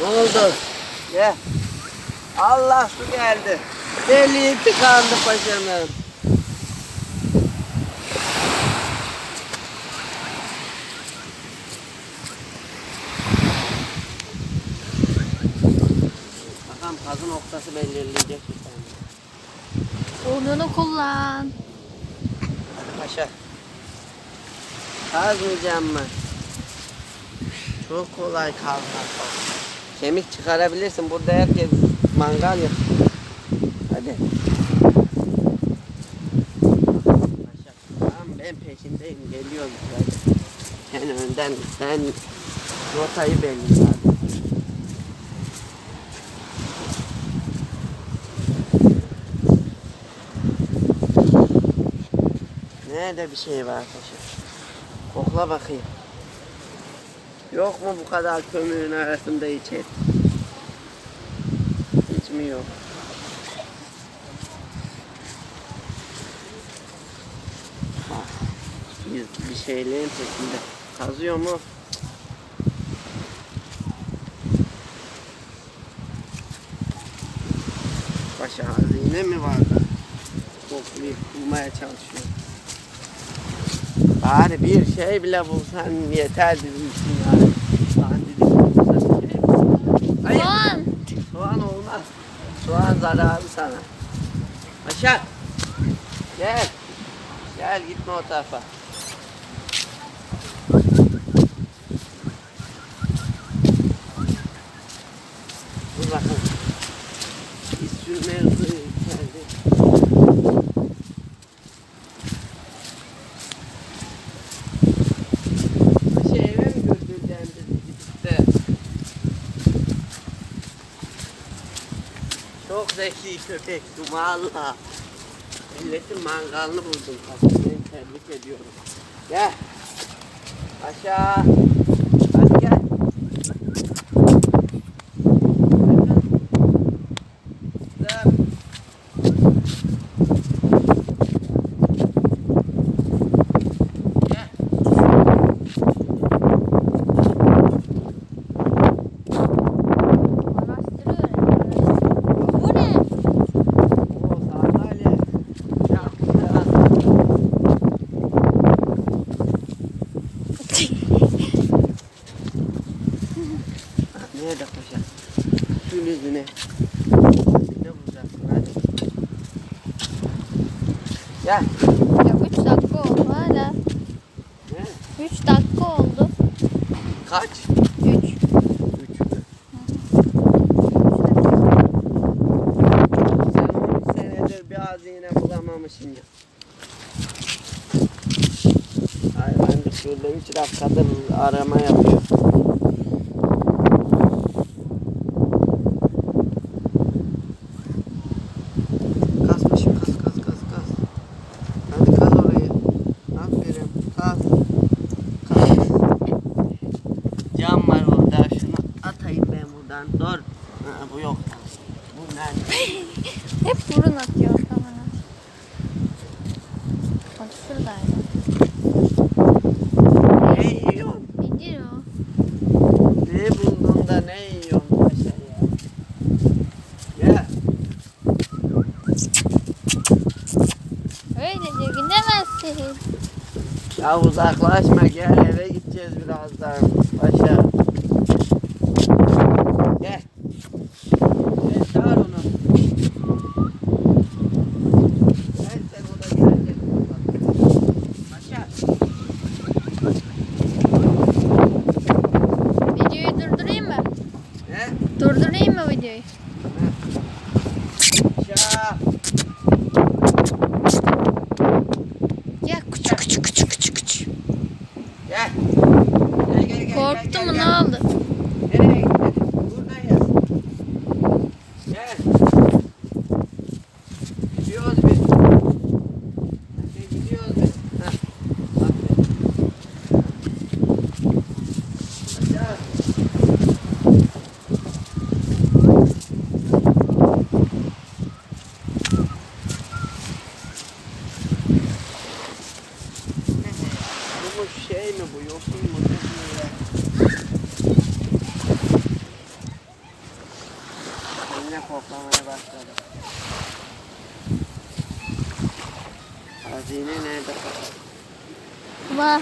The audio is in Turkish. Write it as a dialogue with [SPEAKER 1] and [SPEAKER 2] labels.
[SPEAKER 1] Ne oldu? Gel. Allah su geldi. Deliği tıkandı paşanın. Bakalım kazı noktası belirleyecek bir tane.
[SPEAKER 2] Burnunu kullan.
[SPEAKER 1] Paşa. Kazmayacağım mı? Çok kolay kazmak. Kemik çıkarabilirsin. Burada herkes mangal yapıyor. Hadi. Tamam ben peşindeyim. Geliyorum. Hadi. Sen önden. Sen rotayı belli. Hadi. Nerede bir şey var paşa? Kokla bakayım. Yok mu bu kadar kömürün arasında hiç et? Hiç mi yok? Ah, Bir, bir şeylerin peşinde. Kazıyor mu? Paşa hazine mi vardı? Koklayıp bulmaya çalışıyor. Bari bir şey bile bulsan yeter demişsin yani. Soğan
[SPEAKER 2] Soğan.
[SPEAKER 1] olmaz. Soğan zararlı sana. Başak. Gel. Gel gitme o tarafa. Dur bakalım. İsül mevzu geldi. Şey eve mi götüreceğim dedik de. Çok zeki köpek valla. Milletin mangalını buldum. Seni tebrik ediyorum. Gel. Aşağı. Hadi gel. Kızım. Gel.
[SPEAKER 2] Araştırıyor. Bu ne?
[SPEAKER 1] Oo, sandalye. Çok güzel. Nerede paşa? Suyun yüzüne. Ne bulacaksın hadi. Gel.
[SPEAKER 2] Ya 3 dakika oldu hala.
[SPEAKER 1] Ne?
[SPEAKER 2] 3 dakika oldu.
[SPEAKER 1] Kaç?
[SPEAKER 2] 3.
[SPEAKER 1] Üç. Sen 13 senedir bir hazine bulamamışsın ya. Hayvancık şurada 3 dakikadır arama yapıyor. Buradan. Dur. Ha, bu yok. Bu nerede?
[SPEAKER 2] Hep burun atıyor kamera. Bak şuradaydı.
[SPEAKER 1] Ne yiyorsun?
[SPEAKER 2] Nedir o?
[SPEAKER 1] Ne buldun da ne yiyorsun paşa ya? Gel.
[SPEAKER 2] Öylece gidemezsin.
[SPEAKER 1] Ya uzaklaşma gel eve gideceğiz birazdan. Paşa. Gel. Gel çağır onu. Gel sen o da gelecek. Paşa.
[SPEAKER 2] Videoyu durdurayım mı?
[SPEAKER 1] Ne?
[SPEAKER 2] Durdurayım mı videoyu?
[SPEAKER 1] Paşa.
[SPEAKER 2] Ya küçük küçük küçük küçük küçük.
[SPEAKER 1] Gel. Gel gel gel.
[SPEAKER 2] Korktu
[SPEAKER 1] gel,
[SPEAKER 2] mu
[SPEAKER 1] gel,
[SPEAKER 2] ne oldu?
[SPEAKER 1] Nereye gittin? Buradayız. Gel. Gidiyoruz biz. Hadi gidiyoruz biz. Heh. Aferin. Aşağı. Bu şey mi bu yosun mu ne bu ya?
[SPEAKER 2] Wah.